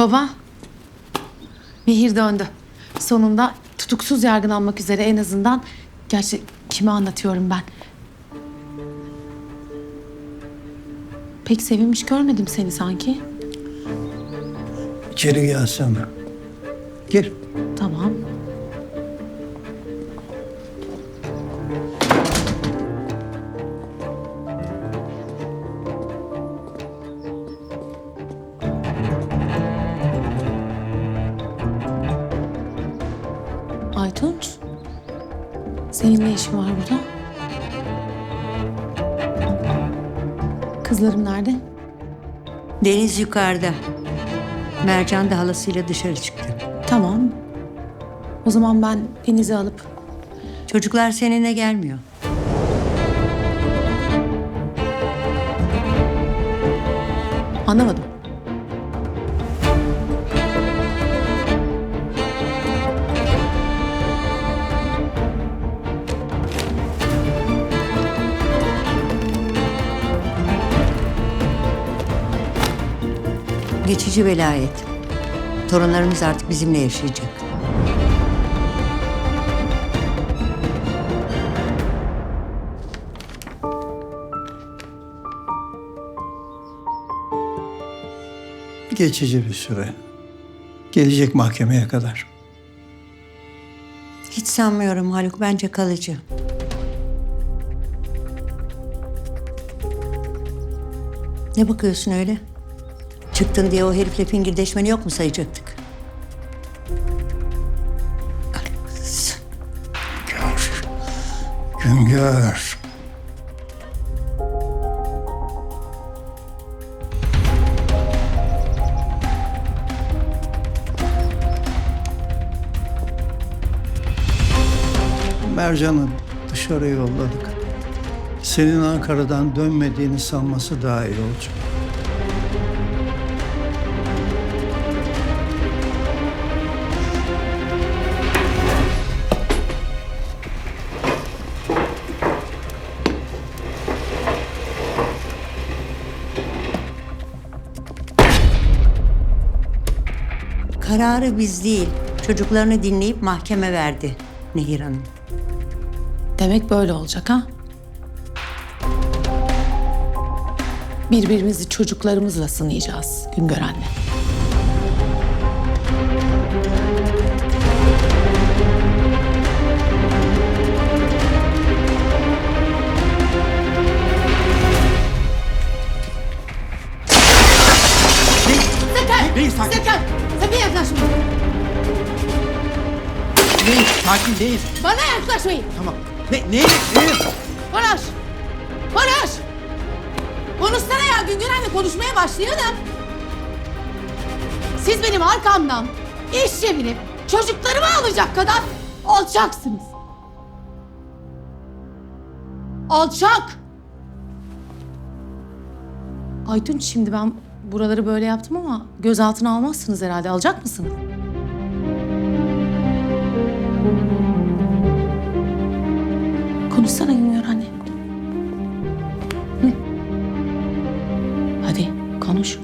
Baba. Nehir döndü. Sonunda tutuksuz yargılanmak üzere en azından. Gerçi kime anlatıyorum ben? Pek sevinmiş görmedim seni sanki. İçeri gelsene. Gir. Tamam. Senin ne işin var burada? Kızlarım nerede? Deniz yukarıda. Mercan da halasıyla dışarı çıktı. Tamam. O zaman ben Deniz'i alıp Çocuklar seninle gelmiyor. anlamadım. Geçici velayet. Torunlarımız artık bizimle yaşayacak. Geçici bir süre. Gelecek mahkemeye kadar. Hiç sanmıyorum Haluk. Bence kalıcı. Ne bakıyorsun öyle? Çıktın diye o herifle fingirdeşmeni yok mu sayacaktık? Gör. Güngör. Mercan'ı dışarı yolladık. Senin Ankara'dan dönmediğini sanması daha iyi olacak. Kararı biz değil, çocuklarını dinleyip mahkeme verdi Nehir Hanım. Demek böyle olacak ha? Birbirimizi çocuklarımızla sınayacağız Güngör anne. Değil sakin değil. Bana yaklaşmayın! Tamam. Ne ne ne? Konuş! Konuş! Konuşsana ya Güngör anne konuşmaya başlayalım. Siz benim arkamdan iş çevirip çocuklarımı alacak kadar alçaksınız. Alçak! Aytunç şimdi ben buraları böyle yaptım ama gözaltına almazsınız herhalde. Alacak mısınız? Konuşsana Güngör anne. Hı. Hadi konuş.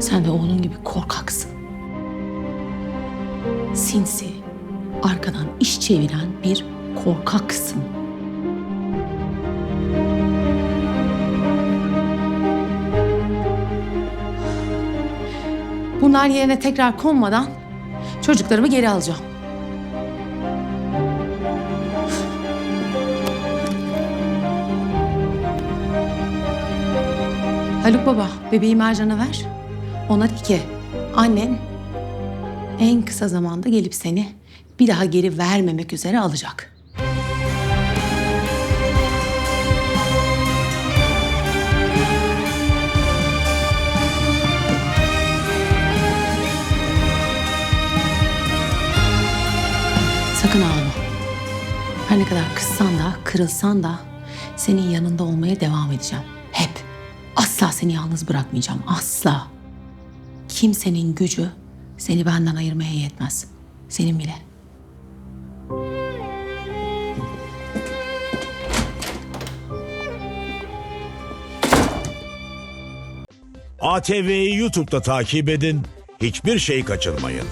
Sen de oğlun gibi korkaksın. Sinsi, arkadan iş çeviren bir korkaksın. Bunlar yerine tekrar konmadan çocuklarımı geri alacağım. Haluk baba, bebeği Mercan'a ver. Ona de ki, annen en kısa zamanda gelip seni bir daha geri vermemek üzere alacak. Sakın ağlama. Her ne kadar kızsan da, kırılsan da senin yanında olmaya devam edeceğim. Asla seni yalnız bırakmayacağım. Asla. Kimsenin gücü seni benden ayırmaya yetmez. Senin bile. ATV'yi YouTube'da takip edin. Hiçbir şey kaçırmayın.